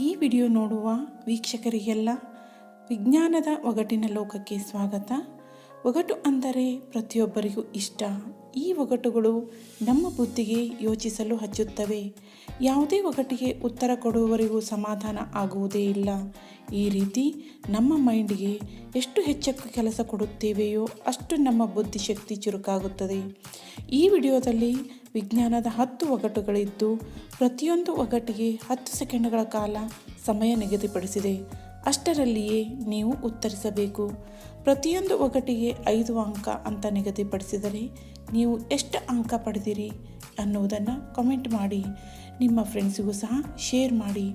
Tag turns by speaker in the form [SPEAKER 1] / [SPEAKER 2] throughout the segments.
[SPEAKER 1] ಈ ವಿಡಿಯೋ ನೋಡುವ ವೀಕ್ಷಕರಿಗೆಲ್ಲ ವಿಜ್ಞಾನದ ಒಗಟಿನ ಲೋಕಕ್ಕೆ ಸ್ವಾಗತ. ಒಗಟು ಅಂದರೆ ಪ್ರತಿಯೊಬ್ಬರಿಗೂ ಇಷ್ಟ. ಈ ಒಗಟುಗಳು ನಮ್ಮ ಬುದ್ಧಿಗೆ ಯೋಚಿಸಲು ಹಚ್ಚುತ್ತವೆ. ಯಾವುದೇ ಒಗಟಿಗೆ ಉತ್ತರ ಕೊಡುವವರೆಗೂ ಸಮಾಧಾನ ಆಗುವುದೇ ಇಲ್ಲ. ಈ ರೀತಿ ನಮ್ಮ ಮೈಂಡಿಗೆ ಎಷ್ಟು ಹೆಚ್ಚಕ್ಕೆ ಕೆಲಸ ಕೊಡುತ್ತೇವೆಯೋ ಅಷ್ಟು ನಮ್ಮ ಬುದ್ಧಿಶಕ್ತಿ ಚುರುಕಾಗುತ್ತದೆ. ಈ ವಿಡಿಯೋದಲ್ಲಿ ವಿಜ್ಞಾನದ ಹತ್ತು ಒಗಟುಗಳಿದ್ದು, ಪ್ರತಿಯೊಂದು ಒಗಟಿಗೆ ಹತ್ತು ಸೆಕೆಂಡ್ಗಳ ಕಾಲ ಸಮಯ ನಿಗದಿಪಡಿಸಿದೆ. ಅಷ್ಟರಲ್ಲಿಯೇ ನೀವು ಉತ್ತರಿಸಬೇಕು. ಪ್ರತಿಯೊಂದು ಒಗಟಿಗೆ ಐದು ಅಂಕ ಅಂತ ನಿಗದಿಪಡಿಸಿದರೆ ನೀವು ಎಷ್ಟು ಅಂಕ ಪಡೆದಿರಿ ಅನ್ನುವುದನ್ನು ಕಮೆಂಟ್ ಮಾಡಿ. ನಿಮ್ಮ ಫ್ರೆಂಡ್ಸಿಗೂ ಸಹ ಶೇರ್ ಮಾಡಿ.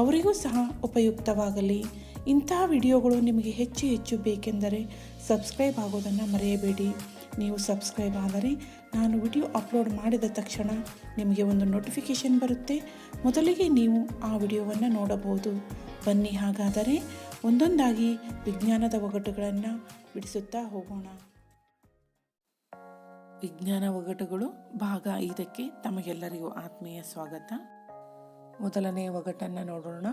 [SPEAKER 1] ಅವರಿಗೂ ಸಹ ಉಪಯುಕ್ತವಾಗಲಿ. ಇಂತಹ ವಿಡಿಯೋಗಳು ನಿಮಗೆ ಹೆಚ್ಚು ಹೆಚ್ಚು ಬೇಕೆಂದರೆ ಸಬ್ಸ್ಕ್ರೈಬ್ ಆಗೋದನ್ನು ಮರೆಯಬೇಡಿ. ನೀವು ಸಬ್ಸ್ಕ್ರೈಬ್ ಆದರೆ ನಾನು ವಿಡಿಯೋ ಅಪ್ಲೋಡ್ ಮಾಡಿದ ತಕ್ಷಣ ನಿಮಗೆ ಒಂದು ನೋಟಿಫಿಕೇಷನ್ ಬರುತ್ತೆ. ಮೊದಲಿಗೆ ನೀವು ಆ ವಿಡಿಯೋವನ್ನು ನೋಡಬಹುದು. ಬನ್ನಿ ಹಾಗಾದರೆ ಒಂದೊಂದಾಗಿ ವಿಜ್ಞಾನದ ಒಗಟುಗಳನ್ನು ಬಿಡಿಸುತ್ತಾ ಹೋಗೋಣ. ವಿಜ್ಞಾನ ಒಗಟುಗಳು ಭಾಗ ಐದಕ್ಕೆ ತಮಗೆಲ್ಲರಿಗೂ ಆತ್ಮೀಯ ಸ್ವಾಗತ. ಮೊದಲನೇ ಒಗಟನ್ನು ನೋಡೋಣ.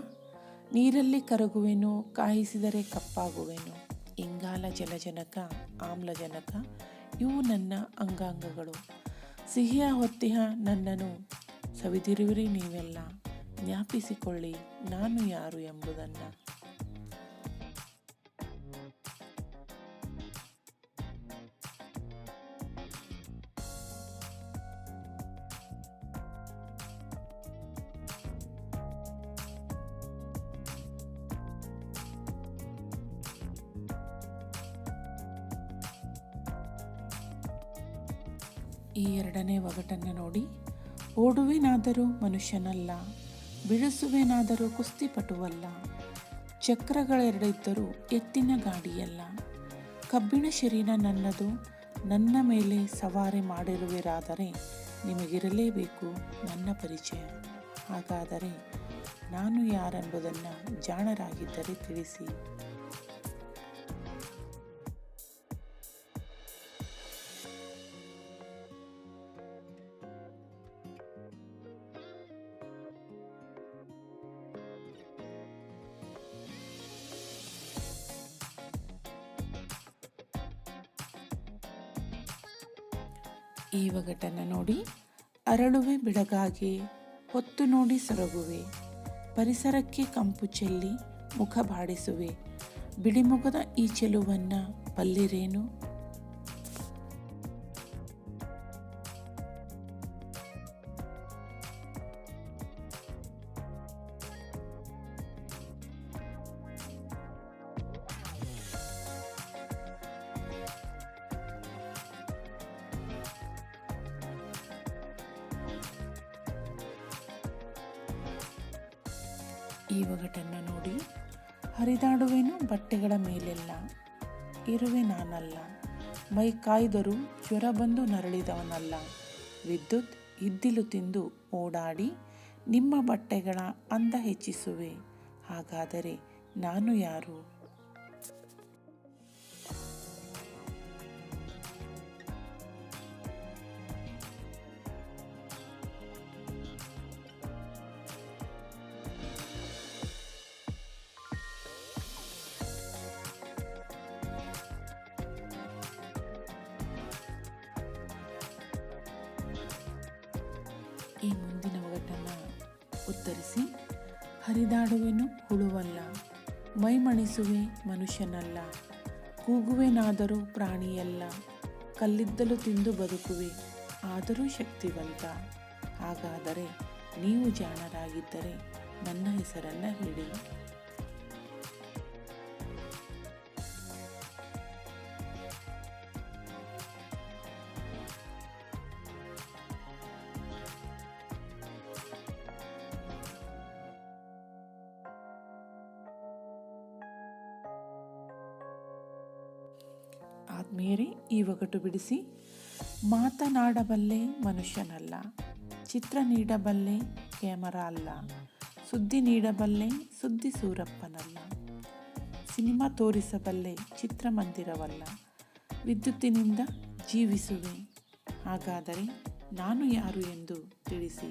[SPEAKER 1] ನೀರಲ್ಲಿ ಕರಗುವೆನು, ಕಾಯಿಸಿದರೆ ಕಪ್ಪಾಗುವೆನು. ಇಂಗಾಲ ಜಲಜನಕ, ಆಮ್ಲಜನಕ ಇವು ನನ್ನ ಅಂಗಾಂಗಗಳು. ಸಿಹಿಯ ಹೊತ್ತಿಹ ನನ್ನನ್ನು ಸವಿದಿರುವಿರಿ ನೀವೆಲ್ಲ. ಜ್ಞಾಪಿಸಿಕೊಳ್ಳಿ ನಾನು ಯಾರು ಎಂಬುದನ್ನು. ಈ ಎರಡನೇ ಒಗಟನ್ನು ನೋಡಿ, ಓಡುವೆನಾದರೂ ಮನುಷ್ಯನಲ್ಲ ಬಿಡಿಸುವೆನಾದರೂ ಕುಸ್ತಿಪಟುವಲ್ಲ, ಚಕ್ರಗಳೆರಡಿದ್ದರೂ ಎತ್ತಿನ ಗಾಡಿಯಲ್ಲ, ಕಬ್ಬಿಣ ಶರೀರ ನನ್ನದು, ನನ್ನ ಮೇಲೆ ಸವಾರಿ ಮಾಡಿರುವಿರಾದರೆ ನಿಮಗಿರಲೇಬೇಕು ನನ್ನ ಪರಿಚಯ. ಹಾಗಾದರೆ ನಾನು ಯಾರೆಂಬುದನ್ನು ಜಾಣರಾಗಿದ್ದರೆ ತಿಳಿಸಿ. ಈ ಒಗಟನ್ನು ನೋಡಿ ಅರಳುವೆ ಬಿಡಗಾಗಿ ಹೊತ್ತು ನೋಡಿ ಸೊರಗುವೆ, ಪರಿಸರಕ್ಕೆ ಕಂಪು ಚೆಲ್ಲಿ ಮುಖ ಬಾಡಿಸುವೆ. ಬಿಡಿಮುಖದ ಈ ಚೆಲುವನ್ನು ಬಲ್ಲಿರೇನು ಈ ಒಗಟನ್ನು ನೋಡಿ. ಹರಿದಾಡುವೆನು ಬಟ್ಟೆಗಳ ಮೇಲೆಲ್ಲ, ಇರುವೆ ನಾನಲ್ಲ. ಮೈ ಕಾಯ್ದರೂ ಜ್ವರ ಬಂದು ನರಳಿದವನಲ್ಲ. ವಿದ್ಯುತ್ ಇದ್ದಿಲು ತಿಂದು ಓಡಾಡಿ, ನಿಮ್ಮ ಬಟ್ಟೆಗಳ ಅಂದ ಹೆಚ್ಚಿಸುವೆ. ಹಾಗಾದರೆ ನಾನು ಯಾರು? ಉತ್ತರಿಸಿ, ಹರಿದಾಡುವೆನು ಹುಳುವಲ್ಲ, ಮೈಮಣಿಸುವೆ ಮನುಷ್ಯನಲ್ಲ, ಕೂಗುವೆನಾದರೂ ಪ್ರಾಣಿಯಲ್ಲ, ಕಲ್ಲಿದ್ದಲು ತಿಂದು ಬದುಕುವೆ, ಆದರೂ ಶಕ್ತಿವಂತ. ಹಾಗಾದರೆ ನೀವು ಜಾಣರಾಗಿದ್ದರೆ ನನ್ನ ಹೆಸರನ್ನು ಹೇಳಿ ಆದ್ಮೇಲೆ ಈ ಒಗಟು ಬಿಡಿಸಿ. ಮಾತನಾಡಬಲ್ಲೆ ಮನುಷ್ಯನಲ್ಲ, ಚಿತ್ರ ನೀಡಬಲ್ಲೆ ಕ್ಯಾಮರಾ ಅಲ್ಲ, ಸುದ್ದಿ ನೀಡಬಲ್ಲೆ ಸುದ್ದಿ ಸೂರಪ್ಪನಲ್ಲ. ಸಿನಿಮಾ ತೋರಿಸಬಲ್ಲೆ ಚಿತ್ರಮಂದಿರವಲ್ಲ, ವಿದ್ಯುತ್ತಿನಿಂದ ಜೀವಿಸುವೆ. ಹಾಗಾದರೆ ನಾನು ಯಾರು ಎಂದು ತಿಳಿಸಿ.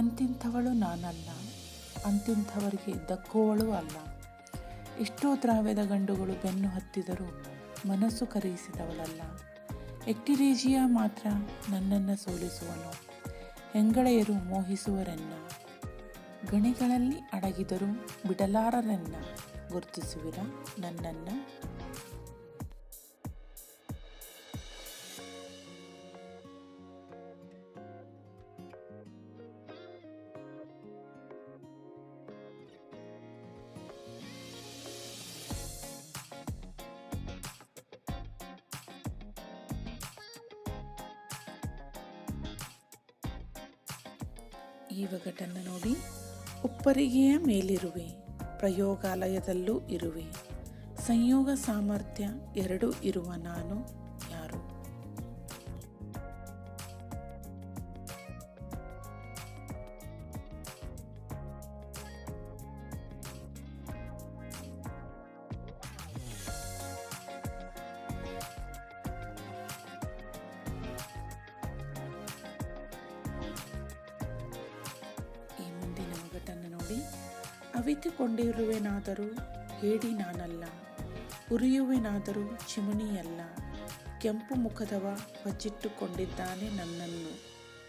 [SPEAKER 1] ಅಂತಿಂಥವಳು ನಾನಲ್ಲ, ಅಂತಿಂಥವರಿಗೆ ದಕ್ಕುವಳು ಅಲ್ಲ. ಎಷ್ಟೋ ದ್ರಾವ್ಯದ ಗಂಡುಗಳು ಬೆನ್ನು ಹತ್ತಿದರೂ ಮನಸ್ಸು ಕರೆಯಿಸಿದವಳಲ್ಲ ಎಕ್ಟಿರೇಜಿಯ ಮಾತ್ರ ನನ್ನನ್ನು ಸೋಲಿಸುವನು. ಹೆಂಗಳೆಯರು ಮೋಹಿಸುವರೆನ್ನ? ಗಣಿಗಳಲ್ಲಿ ಅಡಗಿದರೂ ಬಿಡಲಾರರೆನ್ನ? ಗುರುತಿಸುವಿರ ನನ್ನನ್ನು? ಈ ಒಗಟನ್ನು ನೋಡಿ ಉಪ್ಪರಿಗೆಯ ಮೇಲಿರುವೆ ಪ್ರಯೋಗಾಲಯದಲ್ಲೂ ಇರುವೆ. ಸಂಯೋಗ ಸಾಮರ್ಥ್ಯ ಎರಡೂ ಇರುವ ನಾನು ಅವಿತುಕೊಂಡಿರುವೆನಾದರೂ ಹೇಡಿ ನಾನಲ್ಲ ಉರಿಯುವೆನಾದರೂ ಚಿಮಣಿಯಲ್ಲ ಕೆಂಪು ಮುಖದವ ಬಚ್ಚಿಟ್ಟುಕೊಂಡಿದ್ದಾನೆ ನನ್ನನ್ನು.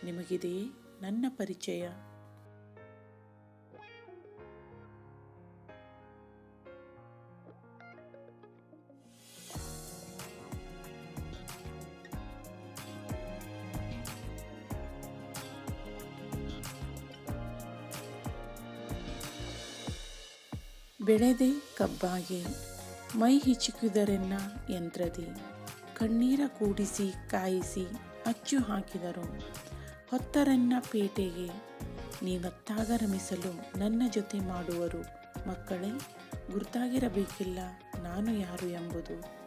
[SPEAKER 1] ನಿಮಗಿದೆಯೇ ನನ್ನ ಪರಿಚಯ. ಬೆಳೆದೆ ಕಬ್ಬಾಗೆ ಮೈ ಹಿಚುಕಿದರೆನ್ನ ಯಂತ್ರದಿ, ಕಣ್ಣೀರ ಕೂಡಿಸಿ ಕಾಯಿಸಿ ಅಚ್ಚು ಹಾಕಿದರು. ಹೊತ್ತರೆನ್ನ ಪೇಟೆಗೆ ನೀವತ್ತಾಗ ರಮಿಸಲು ನನ್ನ ಜೊತೆ ಮಾಡುವರು ಮಕ್ಕಳೇ, ಗುರ್ತಾಗಿರಬೇಕಿಲ್ಲ ನಾನು ಯಾರು ಎಂಬುದು.